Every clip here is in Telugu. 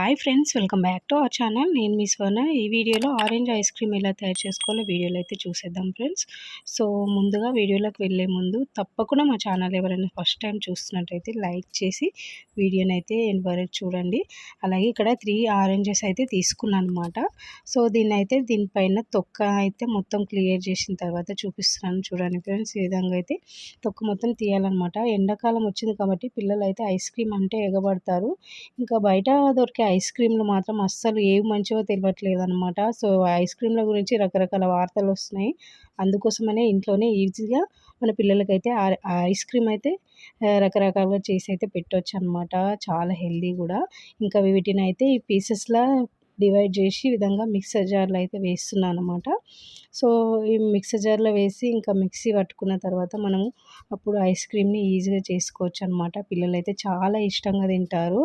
Hi friends welcome back to our channel నేను మీ స్వర్ణ. ఈ వీడియోలో ఆరెంజ్ ఐస్ క్రీమ్ ఎలా తయారు చేసుకోవాలో వీడియోలో అయితే చూసేద్దాం ఫ్రెండ్స్ సో ముందుగా వీడియోలోకి వెళ్ళే ముందు తప్పకుండా మా ఛానల్ ఎవరైనా ఫస్ట్ టైం చూస్తున్నట్టయితే లైక్ చేసి వీడియోని అయితే వరకు చూడండి. అలాగే ఇక్కడ త్రీ ఆరెంజెస్ అయితే తీసుకున్నాను అనమాట సో దీన్ని అయితే దీనిపైన తొక్క అయితే మొత్తం క్లియర్ చేసిన తర్వాత చూపిస్తున్నాను చూడండి ఫ్రెండ్స్ ఈ విధంగా అయితే తొక్క మొత్తం తీయాలన్నమాట. ఎండాకాలం వచ్చింది కాబట్టి పిల్లలు అయితే ఐస్ క్రీమ్ అంటే ఎగబడతారు. ఇంకా బయట దొరికే ఐస్ క్రీమ్లు మాత్రం అస్సలు ఏవి మంచివో తెలియట్లేదు అనమాట సో ఐస్ క్రీమ్ల గురించి రకరకాల వార్తలు వస్తున్నాయి. అందుకోసమనే ఇంట్లోనే ఈజీగా మన పిల్లలకైతే ఐస్ క్రీమ్ అయితే రకరకాలుగా చేసి అయితే పెట్టవచ్చు అనమాట చాలా హెల్దీ కూడా. ఇంకా వీటిని అయితే ఈ పీసెస్లా డివైడ్ చేసి ఈ విధంగా మిక్సర్ జార్లో అయితే వేస్తున్నాను అనమాట సో ఈ మిక్సర్ జార్లో వేసి ఇంకా మిక్సీ పట్టుకున్న తర్వాత మనము అప్పుడు ఐస్ క్రీమ్ని ఈజీగా చేసుకోవచ్చు అనమాట పిల్లలు అయితే చాలా ఇష్టంగా తింటారు.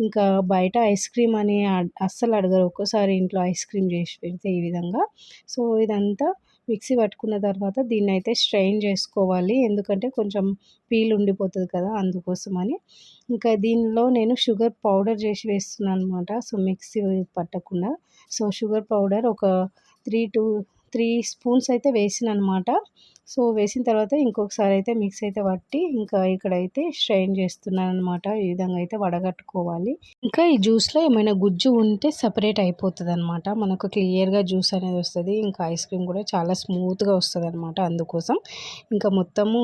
ఇంకా బయట ఐస్ క్రీమ్ అని అస్సలు అడగరు. ఒక్కోసారి ఇంట్లో ఐస్ క్రీమ్ చేసి పెడితే ఈ విధంగా. సో ఇదంతా మిక్సీ పట్టుకున్న తర్వాత దీన్ని అయితే స్ట్రెయిన్ చేసుకోవాలి. ఎందుకంటే కొంచెం పీల్ ఉండిపోతుంది కదా అందుకోసమని. ఇంకా దీనిలో నేను షుగర్ పౌడర్ చేసి వేస్తున్నాను అనమాట సో మిక్సీ పట్టకుండా. సో షుగర్ పౌడర్ ఒక త్రీ టూ త్రీ స్పూన్స్ అయితే వేసిన అనమాట సో వేసిన తర్వాత ఇంకొకసారి అయితే మిక్స్ అయితే పట్టి ఇంకా ఇక్కడైతే స్ట్రైన్ చేస్తున్నాను అనమాట ఈ విధంగా అయితే వడగట్టుకోవాలి. ఇంకా ఈ జ్యూస్లో ఏమైనా గుజ్జు ఉంటే సపరేట్ అయిపోతుంది అనమాట మనకు క్లియర్గా జ్యూస్ అనేది వస్తుంది. ఇంకా ఐస్ క్రీమ్ కూడా చాలా స్మూత్గా వస్తుంది అనమాట అందుకోసం. ఇంకా మొత్తము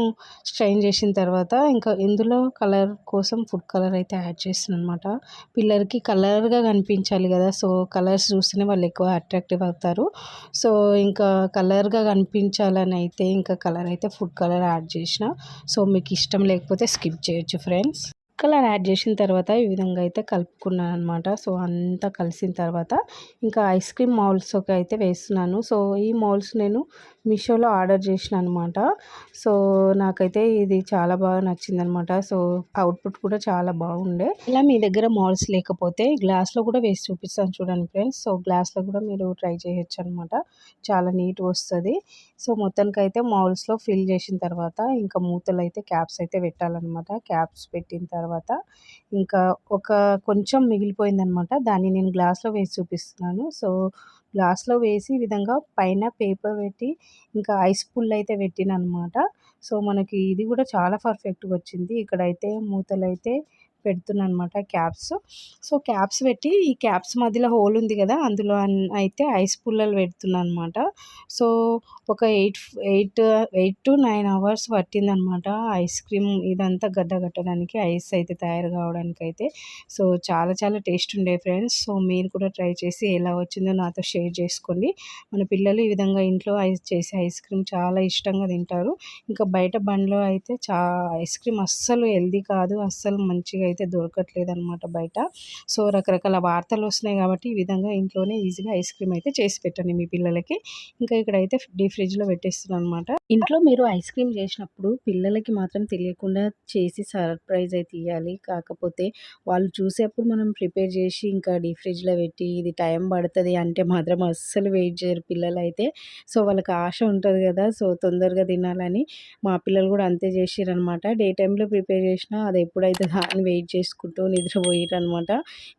స్ట్రైన్ చేసిన తర్వాత ఇంకా ఇందులో కలర్ కోసం ఫుడ్ కలర్ అయితే యాడ్ చేస్తున్నాను అనమాట పిల్లలకి కలర్గా కనిపించాలి కదా సో కలర్స్ చూస్తేనే వాళ్ళు ఎక్కువ అట్రాక్టివ్ అవుతారు. సో ఇంకా కలర్గా కనిపించాలని అయితే ఇంకా కలర్ అయితే ఫుడ్ కలర్ యాడ్ చేసిన. సో మీకు ఇష్టం లేకపోతే స్కిప్ చేయొచ్చు ఫ్రెండ్స్. కలర్ యాడ్ చేసిన తర్వాత ఈ విధంగా అయితే కలుపుకున్నాను అనమాట సో అంతా కలిసిన తర్వాత ఇంకా ఐస్ క్రీమ్ మౌల్స్కి అయితే వేస్తున్నాను. సో ఈ మౌల్స్ నేను మీషోలో ఆర్డర్ చేసిన అనమాట సో నాకైతే ఇది చాలా బాగా నచ్చింది అనమాట సో అవుట్పుట్ కూడా చాలా బాగుండే. ఇలా మీ దగ్గర మౌల్స్ లేకపోతే గ్లాస్లో కూడా వేసి చూపిస్తాను చూడండి ఫ్రెండ్స్. సో గ్లాస్లో కూడా మీరు ట్రై చేయొచ్చు అనమాట చాలా నీట్గా వస్తుంది. సో మొత్తానికి అయితే మౌల్స్లో ఫిల్ చేసిన తర్వాత ఇంకా మూతలు అయితే క్యాప్స్ అయితే పెట్టాలన్నమాట. క్యాప్స్ పెట్టిన తర్వాత తర్వాత ఇంకా ఒక కొంచెం మిగిలిపోయిందనమాట. దాన్ని నేను గ్లాస్లో వేసి చూపిస్తున్నాను. సో గ్లాస్లో వేసి ఈ విధంగా పైన పేపర్ పెట్టి ఇంకా ఐస్ పుల్ అయితే పెట్టిన అనమాట సో మనకి ఇది కూడా చాలా పర్ఫెక్ట్గా వచ్చింది. ఇక్కడైతే మూతలు అయితే పెడుతున్నాను అనమాట క్యాప్స్. సో క్యాప్స్ పెట్టి ఈ క్యాప్స్ మధ్యలో హోల్ ఉంది కదా అందులో అయితే ఐస్ పుల్లలు పెడుతున్నాను అనమాట సో ఒక eight eight eight to nine hours పట్టిందనమాట ice cream. ఇదంతా గడ్డ కట్టడానికి ఐస్ అయితే తయారు కావడానికి అయితే సో చాలా చాలా టేస్ట్ ఉండే ఫ్రెండ్స్. సో మీరు కూడా ట్రై చేసి ఎలా వచ్చిందో నాతో షేర్ చేసుకోండి. మన పిల్లలు ఈ విధంగా ఇంట్లో ఐస్ చేసే ఐస్ క్రీమ్ చాలా ఇష్టంగా తింటారు. ఇంకా బయట బండ్లో అయితే చా ఐస్ క్రీమ్ అస్సలు హెల్దీ కాదు అస్సలు మంచిగా అయితే దొరకట్లేదు అనమాట బయట. సో రకరకాల వార్తలు వస్తున్నాయి కాబట్టి ఈ విధంగా ఇంట్లోనే ఈజీగా ఐస్ క్రీమ్ అయితే చేసి పెట్టండి మీ పిల్లలకి. ఇంకా ఇక్కడైతే డీ ఫ్రిడ్జ్లో పెట్టేస్తున్నాను అనమాట ఇంట్లో మీరు ఐస్ క్రీమ్ చేసినప్పుడు పిల్లలకి మాత్రం తెలియకుండా చేసి సర్ప్రైజ్ అయితే ఇవ్వాలి కాకపోతే వాళ్ళు చూసేప్పుడు మనం ప్రిపేర్ చేసి ఇంకా డీ ఫ్రిడ్జ్లో పెట్టి ఇది టైం పడుతుంది అంటే మాత్రం అస్సలు వెయిట్ చేయరు పిల్లలు అయితే సో వాళ్ళకి ఆశ ఉంటుంది కదా సో తొందరగా తినాలని. మా పిల్లలు కూడా అంతే చేసిరనమాట డే టైంలో ప్రిపేర్ చేసినా అది ఎప్పుడైతే దాన్ని వెయిట్ వెయిట్ చేసుకుంటూ నిద్రపోయారు అనమాట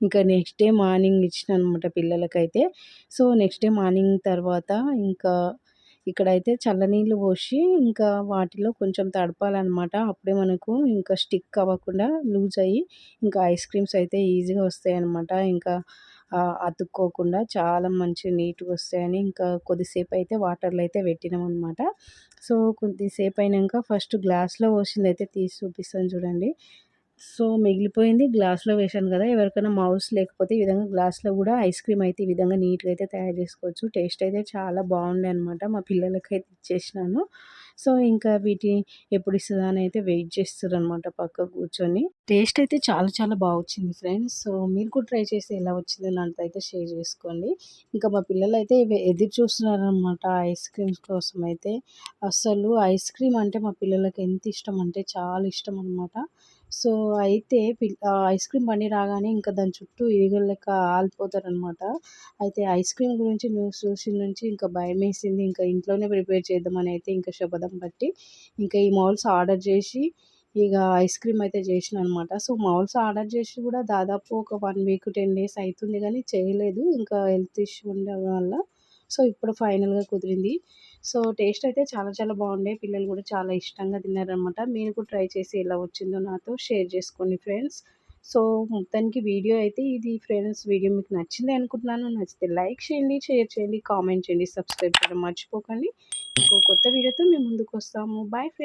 ఇంకా నెక్స్ట్ డే మార్నింగ్ ఇచ్చిన అనమాట పిల్లలకైతే. సో నెక్స్ట్ డే మార్నింగ్ తర్వాత ఇంకా ఇక్కడైతే చల్లనీళ్ళు పోసి ఇంకా వాటిలో కొంచెం తడపాలన్నమాట. అప్పుడే మనకు ఇంకా స్టిక్ అవ్వకుండా లూజ్ అయ్యి ఇంకా ఐస్ క్రీమ్స్ అయితే ఈజీగా వస్తాయన్నమాట. ఇంకా అతుక్కోకుండా చాలా మంచి నీట్గా వస్తాయని ఇంకా కొద్దిసేపు అయితే వాటర్లో అయితే పెట్టినాం అనమాట సో కొద్దిసేపు అయినాక ఫస్ట్ గ్లాస్లో పోసింది అయితే తీసి చూపిస్తాను చూడండి. సో మిగిలిపోయింది గ్లాస్లో వేసాను కదా! ఎవరికైనా మౌల్స్ లేకపోతే ఈ విధంగా గ్లాస్లో కూడా ఐస్ క్రీమ్ అయితే ఈ విధంగా నీట్గా అయితే తయారు చేసుకోవచ్చు. టేస్ట్ అయితే చాలా బాగుండే అనమాట మా పిల్లలకి అయితే ఇచ్చేసినాను. సో ఇంకా వీటి ఎప్పుడు ఇస్తుందా అని అయితే వెయిట్ చేస్తారు అనమాట పక్క కూర్చొని. టేస్ట్ అయితే చాలా చాలా బాగా వచ్చింది ఫ్రెండ్స్. సో మీరు కూడా ట్రై చేసి ఎలా వచ్చిందో నాతో అయితే షేర్ చేసుకోండి. ఇంకా మా పిల్లలు అయితే ఎదురు చూస్తున్నారనమాట ఐస్ క్రీమ్స్ కోసం అయితే. అసలు ఐస్ క్రీమ్ అంటే మా పిల్లలకి ఎంత ఇష్టం అంటే చాలా ఇష్టం అనమాట సో అయితే ఐస్ క్రీమ్ బండి రాగానే ఇంకా దాని చుట్టూ ఈగలు లెక్క ఆలిపోతారనమాట అయితే ఐస్ క్రీమ్ గురించి న్యూస్ చూసిన నుంచి ఇంకా భయం వేసింది ఇంకా ఇంట్లోనే ప్రిపేర్ చేద్దామని అయితే ఇంకా శపథం పట్టి ఇంకా ఈ మౌల్స్ ఆర్డర్ చేసి ఇక ఐస్ క్రీమ్ అయితే చేసిన అనమాట సో మౌల్స్ ఆర్డర్ చేసి కూడా దాదాపు ఒక వన్ వీక్ టెన్ డేస్ అవుతుంది కానీ చేయలేదు. ఇంకా హెల్త్ ఇష్యూ ఉండడం వల్ల సో ఇప్పుడు ఫైనల్గా కుదిరింది. సో టేస్ట్ అయితే చాలా చాలా బాగుండే. పిల్లలు కూడా చాలా ఇష్టంగా తిన్నారనమాట మీరు కూడా ట్రై చేసి ఎలా వచ్చిందో నాతో షేర్ చేసుకోండి ఫ్రెండ్స్. సో మొత్తానికి వీడియో అయితే ఇది ఫ్రెండ్స్. వీడియో మీకు నచ్చింది అనుకుంటున్నాను. నచ్చితే లైక్ చేయండి షేర్ చేయండి కామెంట్ చేయండి సబ్స్క్రైబ్ చేయడం మర్చిపోకండి. ఇంకో కొత్త వీడియోతో మేము ముందుకు వస్తాము. Bye friends.